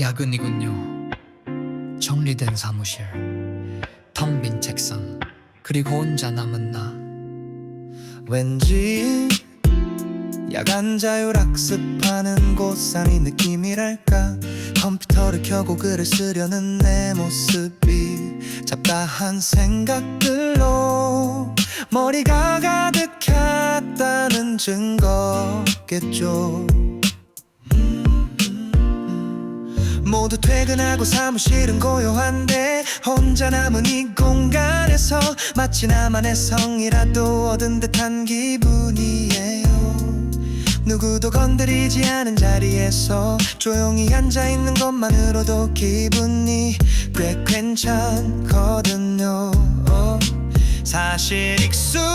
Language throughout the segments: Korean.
야근이군요. 정리된 사무실, 텅 빈 책상, 그리고 혼자 남은 나. 왠지 야간 자율학습하는 고상이 느낌이랄까 컴퓨터를 켜고 글을 쓰려는 내 모습이 잡다한 생각들로 머리가 가득했다는 증거겠죠 모두 퇴근하고 사무실은 고요한데 혼자 남은 이 공간에서 마치 나만의 성이라도 얻은 듯한 기분이에요. 누구도 건드리지 않은 자리에서 조용히 앉아있는 것만으로도 기분이 꽤 괜찮거든요. 사실 익숙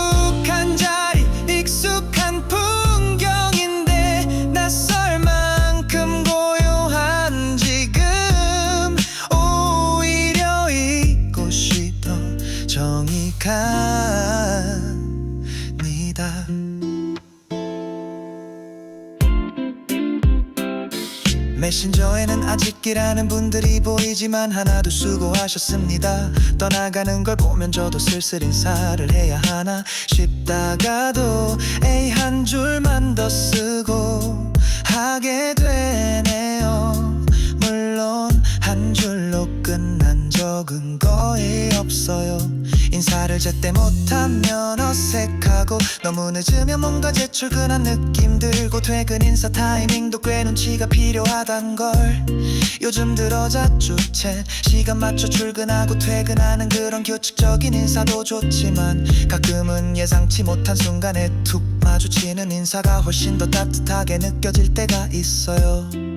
정이 갑니다. 메신저에는 아직 일하는 분들이 보이지만 하나도 수고하셨습니다. 떠나가는 걸 보면 저도 슬슬 인사를 해야 하나 싶다가도 에이 한 줄만 더 쓰고 하게 되네요. 물론 한 줄로 끝난 적은 거의 없어요 인사를 제때 못하면 어색하고 너무 늦으면 뭔가 재출근한 느낌 들고 퇴근 인사 타이밍도 꽤 눈치가 필요하단 걸. 요즘 들어 자주채 시간 맞춰 출근하고 퇴근하는 그런 규칙적인 인사도 좋지만 가끔은 예상치 못한 순간에 툭 마주치는 인사가 훨씬 더 따뜻하게 느껴질 때가 있어요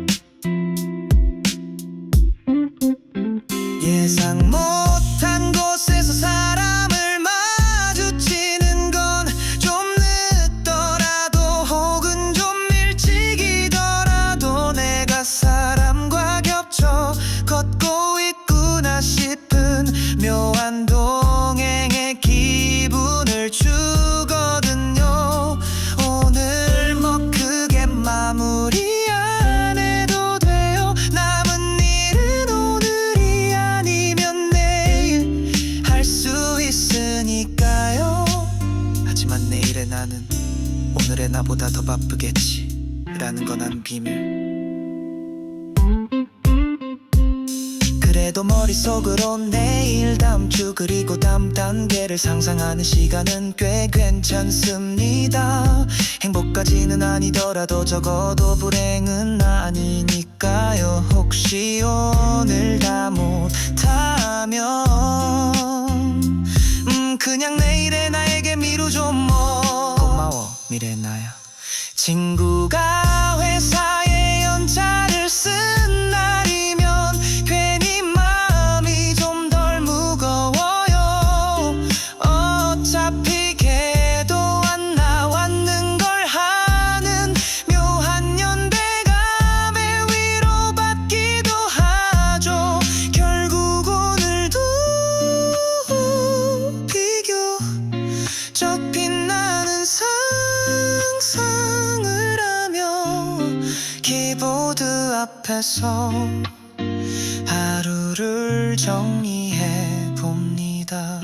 묘한 동행의 기분을 주거든요. 오늘 뭐 크게 마무리 안 해도 돼요. 남은 일은 오늘이 아니면 내일 할 수 있으니까요. 하지만 내일의 나는 오늘의 나보다 더 바쁘겠지 라는 건난 비밀. 그래도 머릿속으로 내일 그리고 다음 단계를 상상하는 시간은 꽤 괜찮습니다. 행복까지는 아니더라도 적어도 불행은 아니니까요. 혹시 오늘 다 못하면 음 그냥 내일의 나에게 미루죠 뭐. 고마워 미래 나야. 친구가 앞에서 하루를 정리해 봅니다.